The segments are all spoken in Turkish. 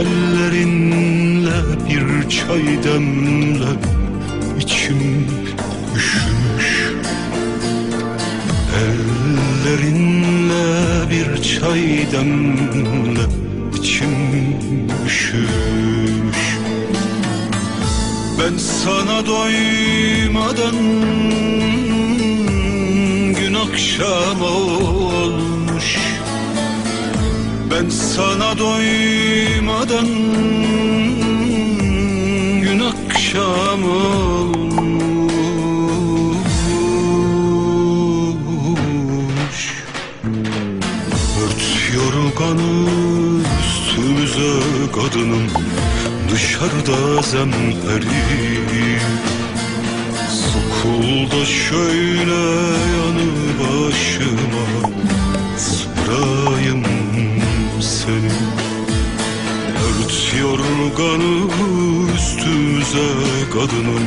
Ellerinle bir çay demle içim üşümüş. Ellerinle bir çay demle içim üşümüş. Ben sana doymadan gün akşam olmuş Sana doymadan gün akşam olmuş Ört yorganı üstümüze kadınım Dışarıda zemheri Sokulda şöyle yanı başıma üstümüze kadınım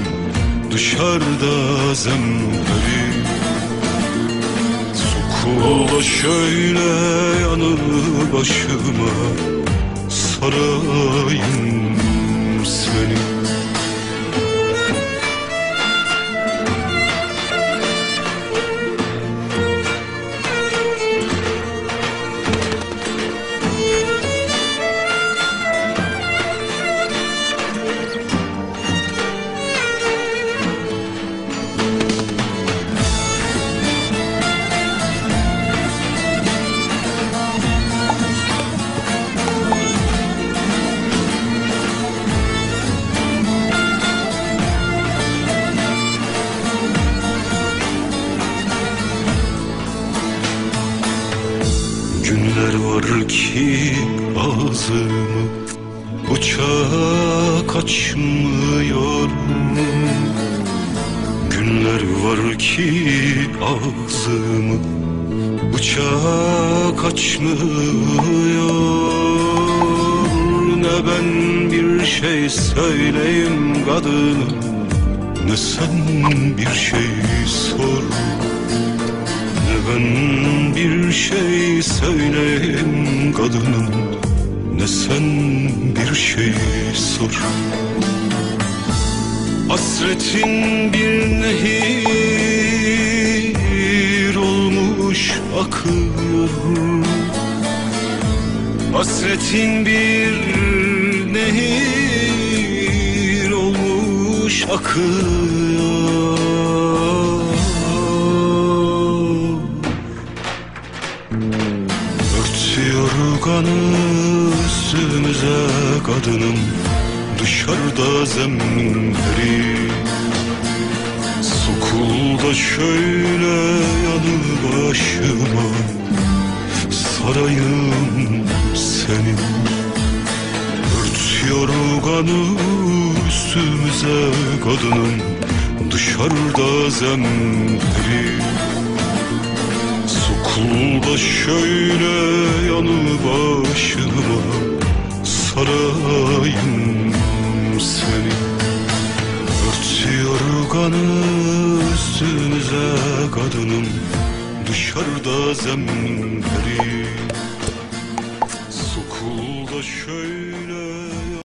Dışarıda zemheri Sokulda şöyle yanı başıma Sarayım Ki ağzımı bıçak açmıyor Günler var ki ağzımı bıçak açmıyor. Ne ben bir şey söyleyeyim kadınım Ne sen bir şey sor ben bir şey söyleyeyim kadınım. Ne sen bir şey sor. Hasretin bir nehir olmuş akıyor Hasretin bir nehir olmuş akıyor Ört yorganı üstümüze kadınım Dışarıda zemheri Sokulda şöyle yanı başıma. Sarayım seni Ört yorganı üstümüze kadınım Dışarıda zemheri Sokulda şöyle yanı başıma Sarayım seni. Ört yorganı üstümüze kadınım Dışarıda zemheri Sokulda şöyle